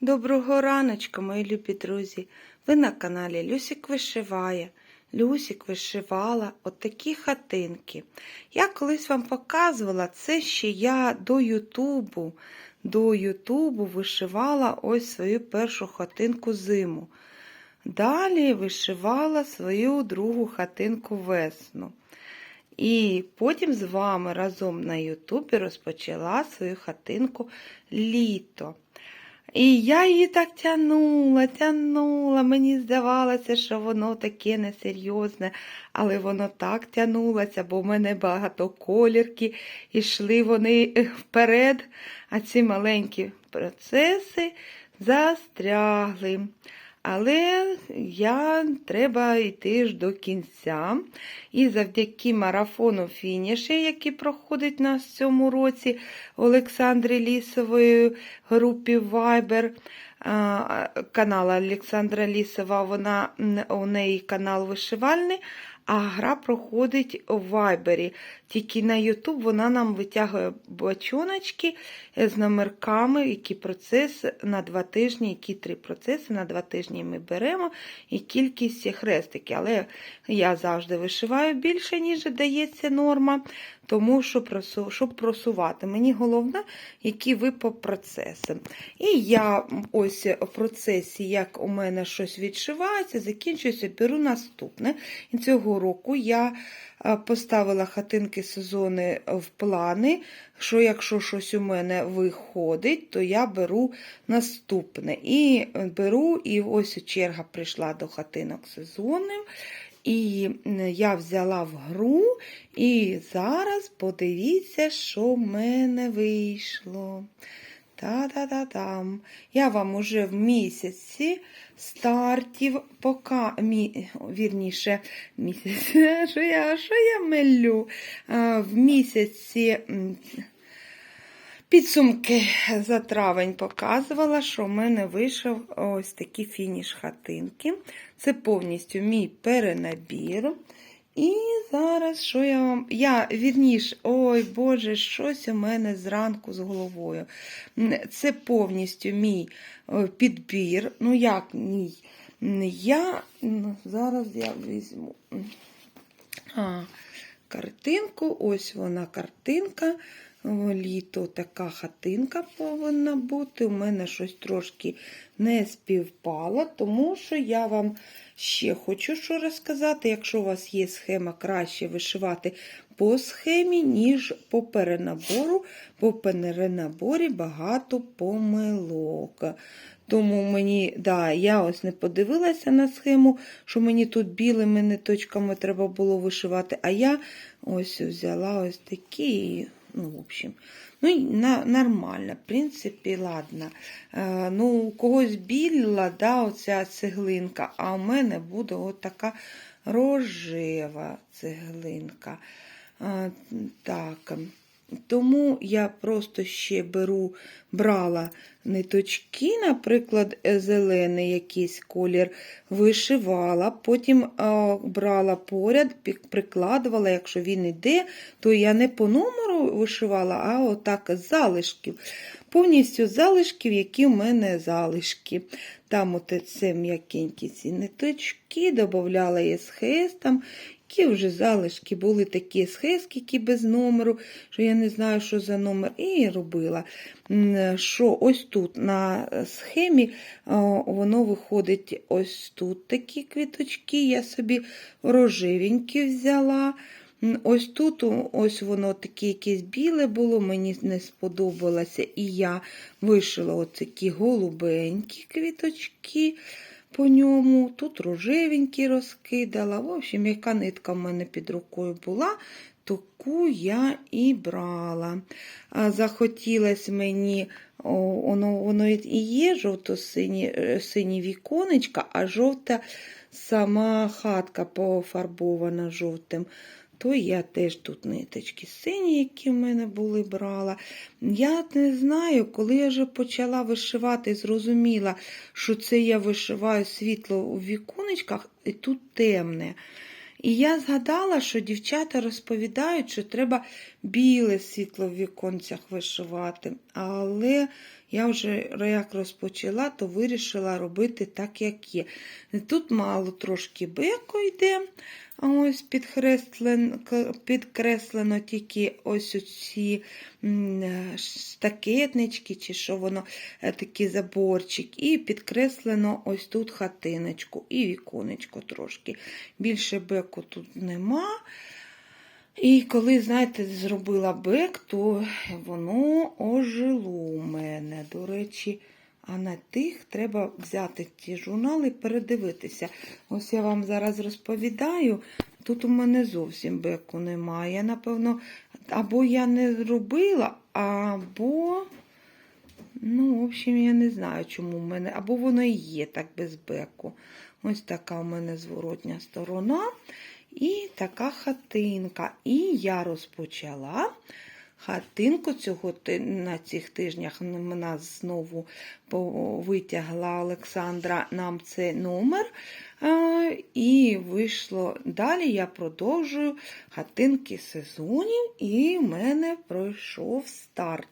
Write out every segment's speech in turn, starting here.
Доброго раночку, мої любі друзі. Ви на каналі Люсік вишиває. Люсік вишивала отакі хатинки. Я колись вам показувала це ще я до Ютубу. До Ютубу вишивала ось свою першу хатинку зиму. Далі вишивала свою другу хатинку весну. І потім з вами разом на Ютубі розпочала свою хатинку літо. І я її так тянула, тянула. Мені здавалося, що воно таке несерйозне, але воно так тянулося, бо в мене багато колірки, ішли вони вперед, а ці маленькі процеси застрягли. Але я треба йти ж до кінця. І завдяки марафону фініші, який проходить на цьому році Олександрі Лісової групі Viber, канал Олександра Лісова, вона, у неї канал вишивальний, а гра проходить у Вайбері. Тільки на Ютуб вона нам витягує бачоночки з номерками, які процес на два тижні, які три процеси на два тижні ми беремо, і кількість хрестиків. Але я завжди вишиваю більше, ніж дається норма, тому щоб просувати. Мені головне, які ви по процесам. І я ось в процесі, як у мене щось відшивається, закінчується, беру наступне. І цього року я поставила хатинки сезони в плани, що якщо щось у мене виходить, то я беру наступне. І беру, і ось черга прийшла до хатинок сезонів. І я взяла в гру, і зараз подивіться, що в мене вийшло. Та-та-та-там. Я вам уже в місяці стартів пока, мі, вірніше, місяць, що я, що я мелю? В місяці підсумки за травень показувала, що в мене вийшов ось такі фініш хатинки. Це повністю мій перенабір. І зараз, що я вам. Я вірніш, ой Боже, щось у мене зранку з головою. Це повністю мій підбір. Ну, як мій? Я зараз я візьму а, картинку, ось вона картинка. Літо така хатинка повинна бути. У мене щось трошки не співпало, тому що я вам ще хочу що розказати. Якщо у вас є схема, краще вишивати по схемі, ніж по перенабору, бо перенаборі багато помилок. Тому мені, да, я ось не подивилася на схему, що мені тут білими ниточками треба було вишивати, а я ось взяла ось такі. Ну, в общем, ну, на, нормально, в принципі, ладно. Е, ну, у когось біла, да, оця цеглинка, а у мене буде от така рожева цеглинка. Е, так. Тому я просто ще беру, брала ниточки, наприклад, зелений якийсь колір, вишивала, потім а, брала поряд, прикладувала, якщо він іде, то я не по номеру вишивала, а отак з залишків. Повністю залишків, які в мене залишки. Там от це м'якенькі ці ниточки, додавала СХС там які вже залишки були такі схески, без номеру, що я не знаю, що за номер, і робила. Що ось тут на схемі воно виходить ось тут такі квіточки, я собі рожевенькі взяла. Ось тут ось воно таке якесь біле було, мені не сподобалося. І я вишила такі голубенькі квіточки по ньому. Тут рожевенькі розкидала. В общем, яка нитка в мене під рукою була, таку я і брала. Захотілось мені, воно воно і є жовто-сині е, віконечка, а жовта сама хатка пофарбована жовтим то я теж тут ниточки сині, які в мене були, брала. Я не знаю, коли я вже почала вишивати, зрозуміла, що це я вишиваю світло у віконечках, і тут темне. І я згадала, що дівчата розповідають, що треба біле світло в віконцях вишивати. Але я вже як розпочала, то вирішила робити так, як є. Тут мало трошки беку йде, ось підкреслено, підкреслено тільки ось е, штакетнички, чи що воно, е, такий заборчик, і підкреслено ось тут хатиночку, і віконечко трошки. Більше беку тут нема. І коли, знаєте, зробила бек, то воно ожило у мене. До речі, а на тих треба взяти ті журнали і передивитися. Ось я вам зараз розповідаю. Тут у мене зовсім беку немає. Напевно, або я не зробила, або. Ну, в общем, я не знаю, чому в мене. Або воно і є так без беку. Ось така у мене зворотня сторона. І така хатинка. І я розпочала хатинку цього на цих тижнях. Мене знову витягла Олександра нам цей номер. Е, І вийшло далі. Я продовжую хатинки сезонів, і в мене пройшов старт.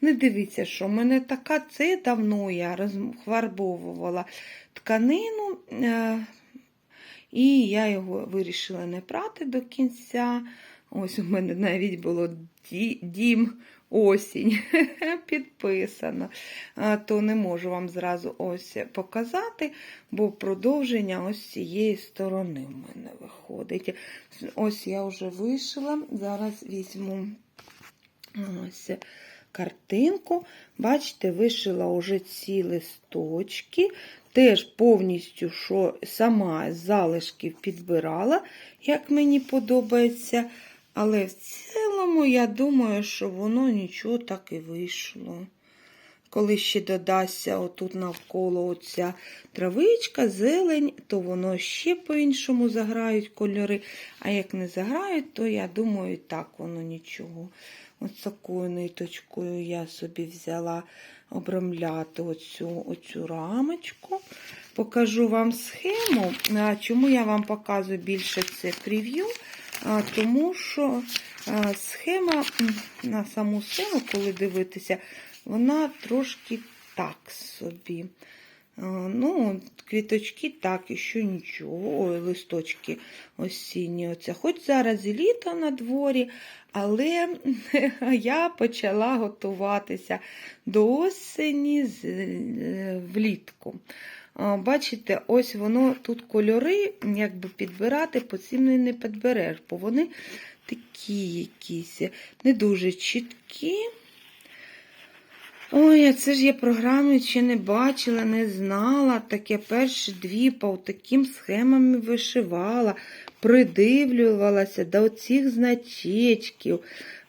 Не дивіться, що в мене така це давно я розфарбовувала тканину. І я його вирішила не прати до кінця. Ось у мене навіть було дім осінь підписано. То не можу вам зразу ось показати, бо продовження ось цієї сторони в мене виходить. Ось я вже вишила. Зараз візьму ось картинку. Бачите, вишила вже ці листочки. Теж повністю, що сама з залишків підбирала, як мені подобається. Але в цілому, я думаю, що воно нічого так і вийшло. Коли ще додасться отут навколо оця травичка, зелень, то воно ще по-іншому заграють кольори. А як не заграють, то я думаю, так воно нічого. Ось такою ниточкою я собі взяла обрамляти оцю, оцю рамочку. Покажу вам схему. Чому я вам показую більше це прев'ю? Тому що схема на саму схему, коли дивитися, вона трошки так собі. А, Ну, квіточки так, і що нічого. Ой, листочки осінні. Оце. Хоч зараз і літо на дворі, але я почала готуватися до осені е, влітку. Бачите, ось воно тут кольори, якби підбирати, по цим не підбереш, бо вони такі якісь, не дуже чіткі. Ой, а це ж я програми ще не бачила, не знала. Таке перші дві по таким схемами вишивала, придивлювалася до цих значечків.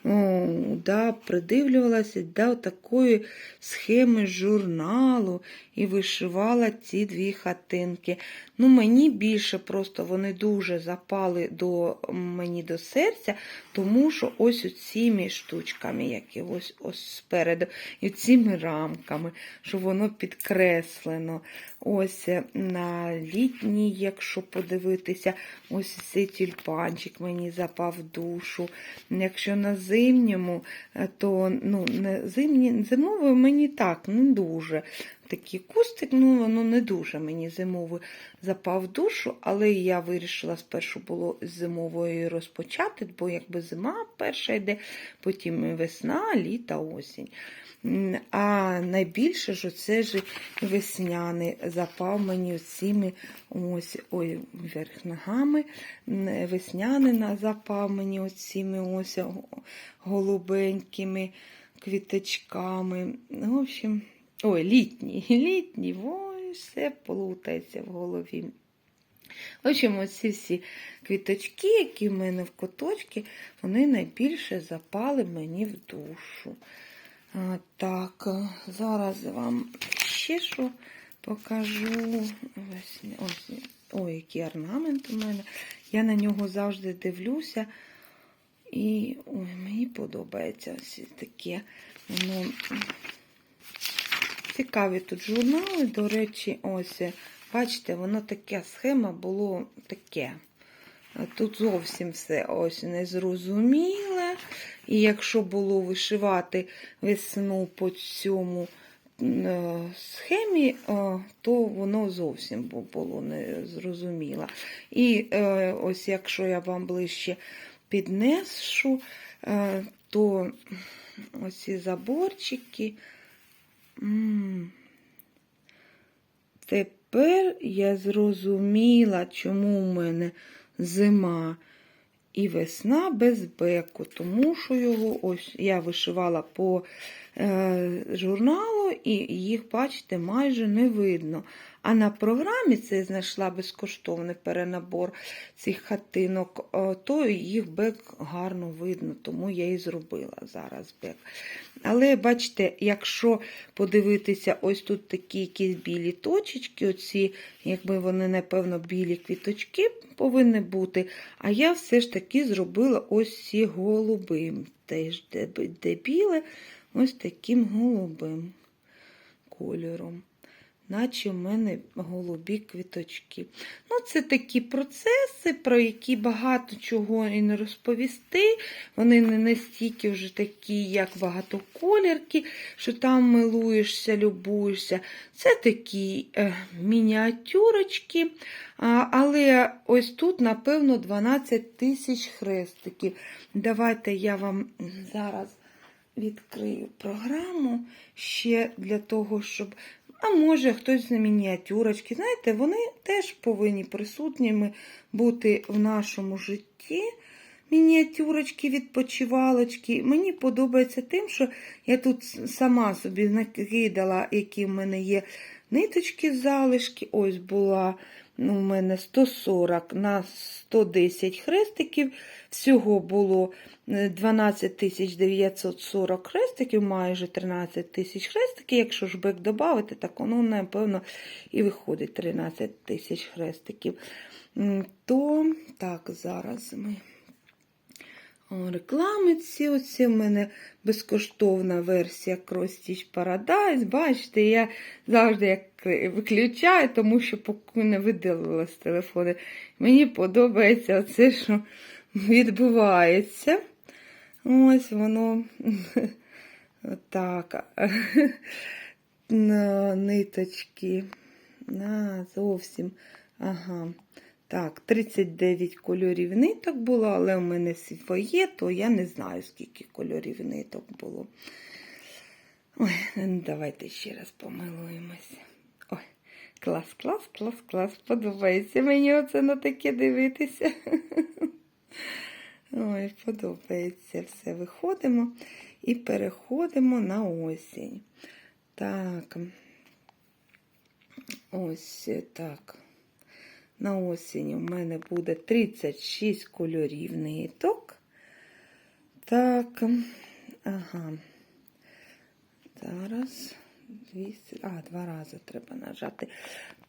О, да, придивлювалася до такої схеми журналу і вишивала ці дві хатинки. Ну, мені більше просто вони дуже запали до мені до серця, тому що ось цими штучками, які ось ось спереду, і цими рамками, що воно підкреслено. Ось е, на літній, якщо подивитися, ось цей тюльпанчик мені запав душу. Якщо на зимньому, е, то ну, зимні, зимовий мені так не дуже. Такий кустик, ну воно не дуже мені зимовий запав душу, але я вирішила спершу було з розпочати, бо якби зима перша йде, потім весна, літа, осінь. А найбільше ж оце ж весняний запав мені цими ось ой, вверх ногами. Весняний запав мені оціми ось голубенькими квіточками. В общем, ой, літній, літній, ой, все плутається в голові. В общем, оці всі квіточки, які в мене в куточки, вони найбільше запали мені в душу. Так, е, зараз вам ще що покажу. Ось, ось, ой, який орнамент у мене. Я на нього завжди дивлюся. І ой, мені подобається ось таке. Воно цікаві тут журнали. До речі, ось, бачите, воно таке схема було таке. Тут зовсім все ось незрозуміле. І якщо було вишивати весну по цьому е, схемі, е, то воно зовсім було не зрозуміло. І е, ось якщо я вам ближче піднесу, е, то ось ці заборчики. Тепер я зрозуміла, чому у мене зима і весна без беку, тому що його ось я вишивала по е, журналу, і їх, бачите, майже не видно. А на програмі це знайшла безкоштовний перенабор цих хатинок, то їх бек гарно видно, тому я і зробила зараз бек. Але бачите, якщо подивитися, ось тут такі якісь білі точечки, оці, якби вони, напевно, білі квіточки повинні бути. А я все ж таки зробила ось ці голубим. Теж де, де біле, ось таким голубим кольором. Наче в мене голубі квіточки. Ну, це такі процеси, про які багато чого і не розповісти. Вони не настільки вже такі, як багатоколірки, що там милуєшся, любуєшся. Це такі е, мініатюрочки. А, але ось тут, напевно, 12 тисяч хрестиків. Давайте я вам зараз відкрию програму ще для того, щоб. А може хтось на мініатюрочки. Знаєте, вони теж повинні присутніми бути в нашому житті. Мініатюрочки, відпочивалочки. Мені подобається тим, що я тут сама собі накидала, які в мене є ниточки залишки. Ось була у мене 140 на 110 хрестиків. Всього було е, 12 940 хрестиків, майже 13 тисяч хрестиків. Якщо ж бек додати, так воно, напевно, і виходить 13 тисяч хрестиків. То так, зараз ми. О, Реклами ці оці в мене безкоштовна версія Cross Stitch Paradise. Бачите, я завжди як виключаю, тому що поки не видалила з телефону. Мені подобається це, що відбувається. Ось воно так. Ниточки. На, зовсім. Ага. Так, 39 кольорів ниток було, але у мене своє, то я не знаю, скільки кольорів ниток було. Ой, давайте ще раз помилуємося. Ой, клас, клас, клас, клас. Подобається мені оце на таке дивитися. Ой, подобається все. Виходимо і переходимо на осінь. Так. Ось так. На осінь у мене буде 36 кольорів ниток. Так, ага. Зараз 200, а, два рази треба нажати.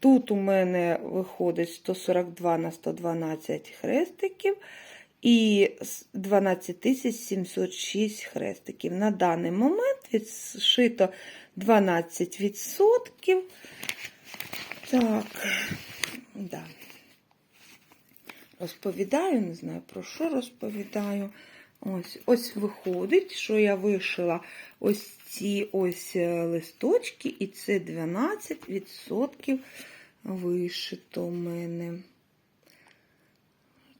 Тут у мене виходить 142 на 112 хрестиків і 12 706 хрестиків. На даний момент відшито 12%. Так, да. Розповідаю, не знаю про що розповідаю. Ось ось виходить, що я вишила ось ці ось е, листочки, і це 12% вишито у мене.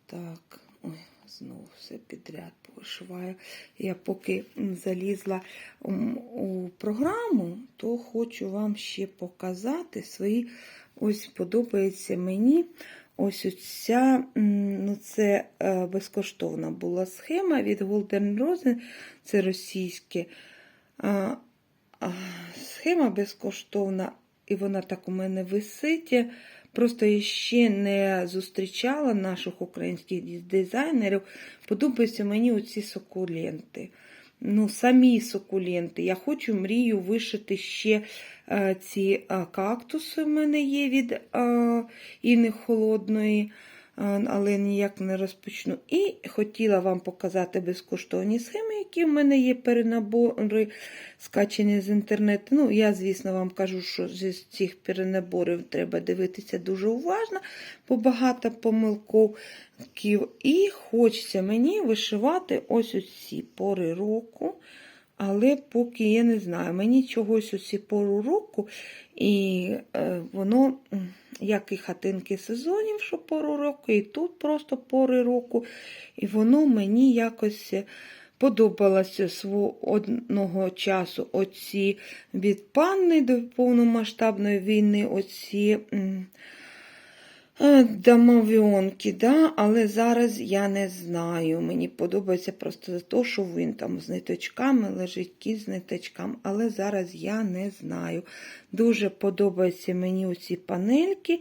Так, ой, знову все підряд повишиваю. Я поки залізла у програму, то хочу вам ще показати свої. Ось подобається мені. Ось оця, ну це е, безкоштовна була схема від Golden Rose, це російське. Схема безкоштовна, і вона так у мене висить. Просто я ще не зустрічала наших українських дизайнерів. Подобаються мені оці сукуленти. Ну, самі сукуленти. Я хочу мрію вишити ще е, ці е, кактуси в мене є від е, Інни Холодної, але ніяк не розпочну. І хотіла вам показати безкоштовні схеми, які в мене є перенабори, скачені з інтернету. Ну, я, звісно, вам кажу, що з цих перенаборів треба дивитися дуже уважно, бо багато помилків. І хочеться мені вишивати ось ці пори року. Але поки я не знаю, мені чогось усі пору року, і е, воно, як і хатинки сезонів, що пору року, і тут просто пори року, і воно мені якось е, подобалося свого одного часу оці від панни до повномасштабної війни, оці. м, Домовіонки, да, але зараз я не знаю. Мені подобається просто за те, що він там з ниточками лежить, кіт з ниточками, але зараз я не знаю. Дуже подобаються мені оці панельки.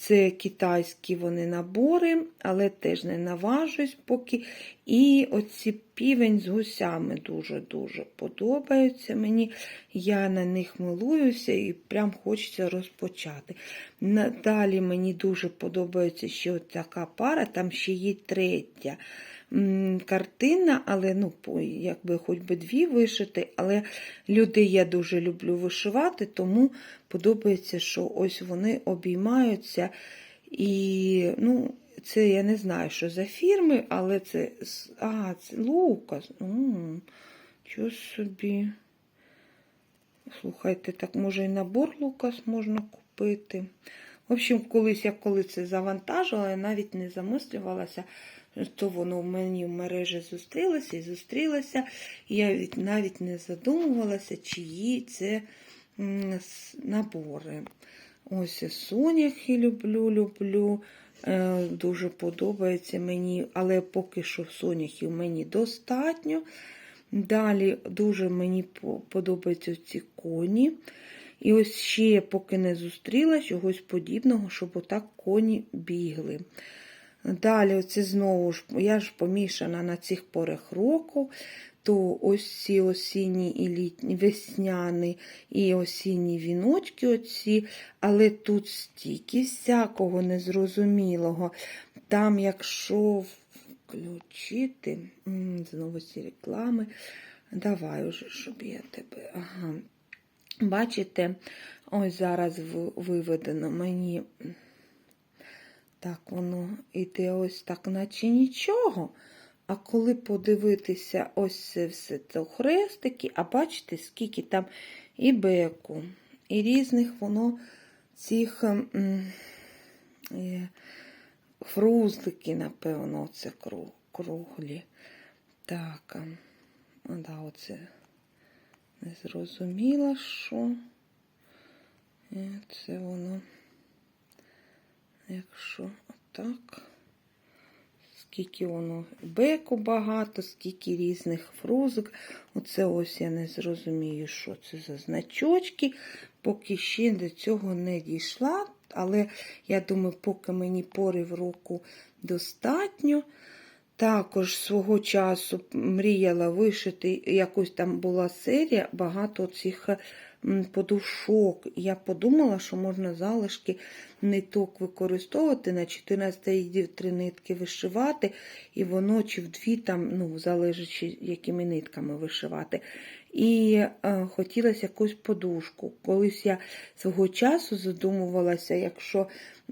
Це китайські вони набори, але теж не наважусь поки. І оці півень з гусями дуже-дуже подобаються мені. Я на них милуюся і прям хочеться розпочати. Надалі мені дуже подобається ще така пара, там ще є третя картина, але ну, якби хоч би дві вишити, але людей я дуже люблю вишивати, тому подобається, що ось вони обіймаються. І ну, це я не знаю, що за фірми, але це. А, це Лукас. Що собі. Слухайте, так може і набор Лукас можна купити. В общем, колись я коли це завантажила, я навіть не замислювалася, то воно в мені в мережі зустрілося і зустрілося. І я навіть не задумувалася, чиї це набори. Ось соняхи люблю, люблю. Е, Дуже подобається мені, але поки що соняхів мені достатньо. Далі дуже мені подобаються ці коні. І ось ще поки не зустріла чогось подібного, щоб отак коні бігли. Далі, оце знову ж, я ж помішана на цих порах року, то ось ці осінні і літні, весняні і осінні віночки, оці, але тут стільки всякого незрозумілого. Там, якщо включити, знову ці реклами, давай уже, щоб я тебе. Ага. Бачите, ось зараз виведено мені. Так, воно іде ось так, наче нічого. А коли подивитися ось це все це хрестики, а бачите, скільки там і беку, і різних воно цих м, е, фрузлики, напевно, це кру- круглі. Так, а, да, оце не зрозуміла, що Е, це воно, якщо отак, скільки воно беку багато, скільки різних фрузок. Оце ось я не зрозумію, що це за значочки, поки ще до цього не дійшла. Але я думаю, поки мені порив року достатньо. Також свого часу мріяла вишити, якось там була серія, багато цих подушок. Я подумала, що можна залишки ниток використовувати на 14 їздів три нитки вишивати, і воно чи в дві там, ну, залежить, якими нитками вишивати. І е, хотілося якусь подушку. Колись я свого часу задумувалася, якщо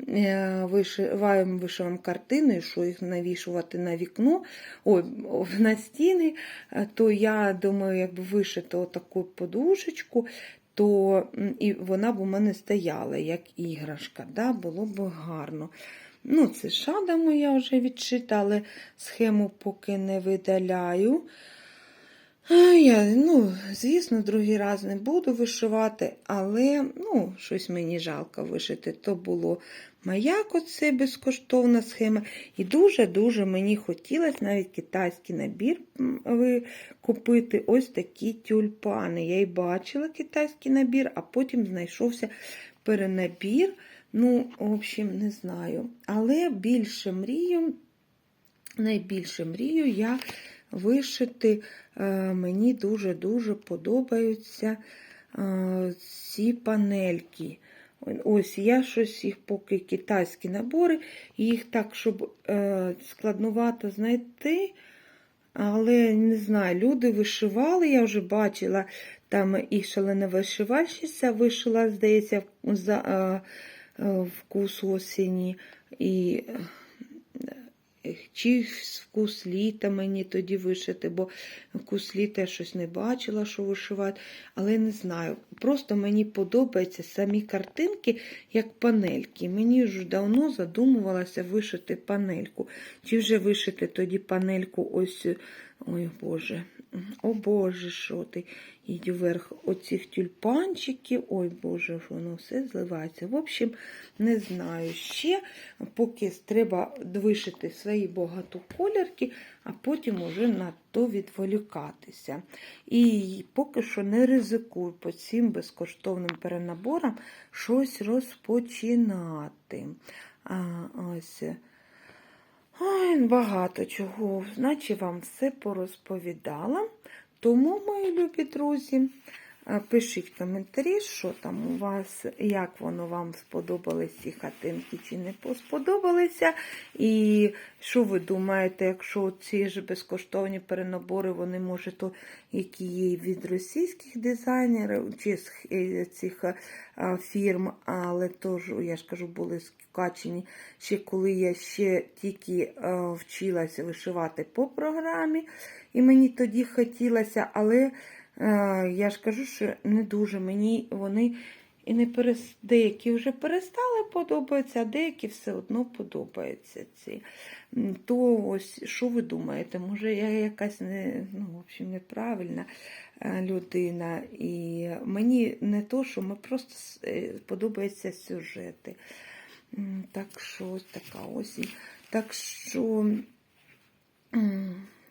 е, вишиваємо вишиваємо картини, що їх навішувати на вікно, ой, на стіни, е, то я думаю, якби вишити отаку подушечку, то і вона б у мене стояла як іграшка. Да? Було б гарно. Ну, це шада моя вже відшита, але схему поки не видаляю. А Я, ну, звісно, другий раз не буду вишивати, але ну, щось мені жалко вишити. То було маяк, оце безкоштовна схема. І дуже-дуже мені хотілося навіть китайський набір купити ось такі тюльпани. Я й бачила китайський набір, а потім знайшовся перенабір. Ну, в общем, не знаю. Але більше мрію, найбільше мрію я вишити. Е, Мені дуже-дуже подобаються е, ці панельки. Ось я щось їх поки китайські набори, їх так, щоб е, складнувато знайти. Але не знаю, люди вишивали, я вже бачила, там і шалена вишивальщиця вишила, здається, за вкус осені. І чи вкус літа мені тоді вишити, бо вкус літа я щось не бачила, що вишивати, але не знаю. Просто мені подобаються самі картинки, як панельки. Мені вже давно задумувалася вишити панельку. Чи вже вишити тоді панельку ось, ой Боже, о Боже, що ти? Їдь вверх оцих тюльпанчиків. Ой Боже, воно все зливається. В общем, не знаю ще, поки треба вишити свої багатоколірки, а потім уже на то відволікатися. І поки що не ризикую по цим безкоштовним перенаборам щось розпочинати. А, ось. Ой, багато чого, наче вам все порозповідала. Тому, мої любі друзі, пишіть коментарі, що там у вас, як воно вам сподобались ці хатинки чи не сподобалися. І що ви думаєте, якщо ці ж безкоштовні перенабори, вони може, то які є від російських дизайнерів чи з е, цих е, фірм, але теж, я ж кажу, були скачені ще коли я ще тільки е, вчилася вишивати по програмі. І мені тоді хотілося, але я ж кажу, що не дуже мені вони і не перес... деякі вже перестали подобатися, а деякі все одно подобаються ці. То ось що ви думаєте? Може, я якась не, ну, в общем, неправильна е, людина. І мені не то, що ми просто е, подобаються сюжети. Так що ось така осінь. Так що.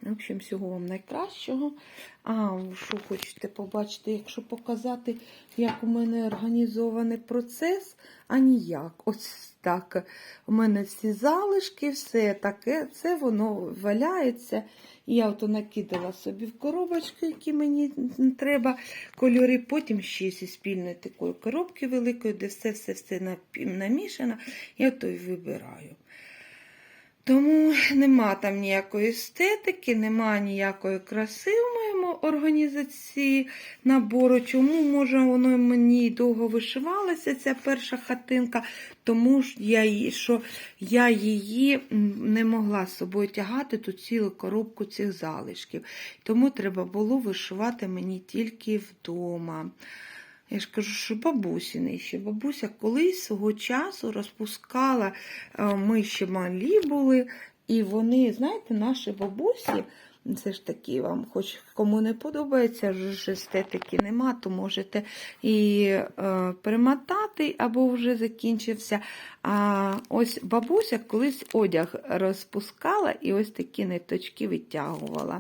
В общем, всього вам найкращого. А, що хочете побачити, якщо показати, як у мене організований процес, а ніяк. Ось так. У мене всі залишки, все таке, це воно валяється. Я ото накидала собі в коробочки, які мені треба, кольори. Потім ще зі спільної такої коробки великої, де все-все-все намішано. Я то й вибираю. Тому нема там ніякої естетики, нема ніякої краси в моєму організації набору. Чому, може, воно мені довго вишивалося, ця перша хатинка, тому ж я що я її не могла з собою тягати ту цілу коробку цих залишків. Тому треба було вишивати мені тільки вдома. Я ж кажу, що бабусіни ще. Бабуся колись свого часу розпускала, е, ми ще малі були, і вони, знаєте, наші бабусі, це ж таки вам, хоч кому не подобається, ж естетики нема, то можете і е, перемотати, або вже закінчився. А ось бабуся колись одяг розпускала і ось такі ниточки витягувала.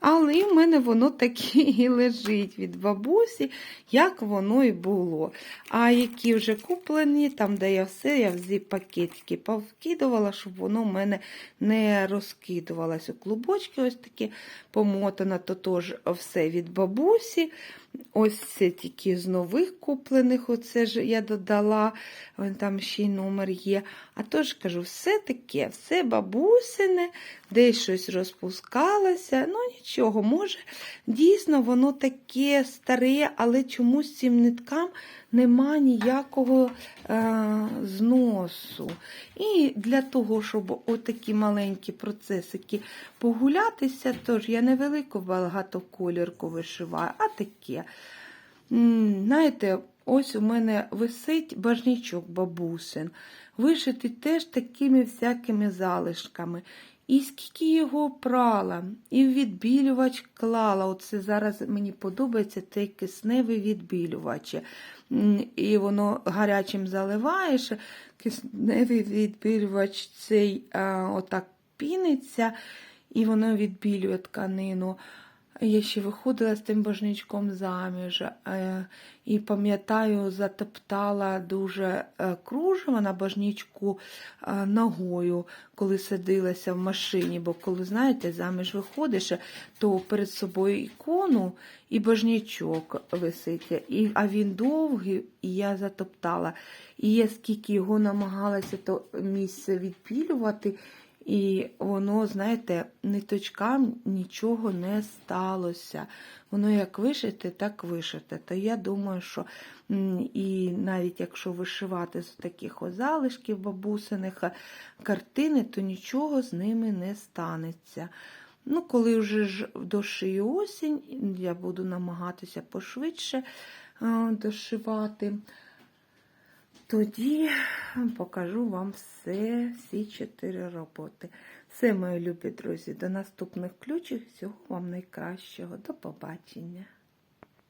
Але в мене воно таке і лежить від бабусі, як воно і було. А які вже куплені, там, де я все, я в пакетики повкидувала, щоб воно в мене не розкидувалось клубочки, ось такі помотано, то теж все від бабусі. Ось це тільки з нових куплених, оце ж я додала, там ще й номер є. А тож кажу, все таке, все бабусине, десь щось розпускалося. Ну нічого, може, дійсно воно таке старе, але чомусь цим ниткам нема ніякого е, зносу. І для того, щоб отакі маленькі процесики погулятися, тож я невелику багатоколірку вишиваю, а таке. Знаєте, ось у мене висить бажнічок бабусин, вишитий теж такими всякими залишками. І скільки його прала, і в відбілювач клала. Оце зараз мені подобається цей кисневий відбілювач. І воно гарячим заливаєш, кисневий відбілювач цей а, отак піниться, і воно відбілює тканину. Я ще виходила з тим божничком заміж е, і пам'ятаю, затоптала дуже е, кружево на божничку е, ногою, коли садилася в машині. Бо коли, знаєте, заміж виходиш, то перед собою ікону і божничок висить. І, а він довгий, і я затоптала. І я скільки його намагалася то місце відпілювати, І воно, знаєте, ниточкам нічого не сталося. Воно як вишите, так вишите. То я думаю, що і навіть якщо вишивати з таких залишків бабусиних а, картини, то нічого з ними не станеться. Ну, коли вже ж дошию осінь, я буду намагатися пошвидше дошивати. Тоді покажу вам все, всі чотири роботи. Все, мої любі друзі, до наступних ключів. Всього вам найкращого. До побачення.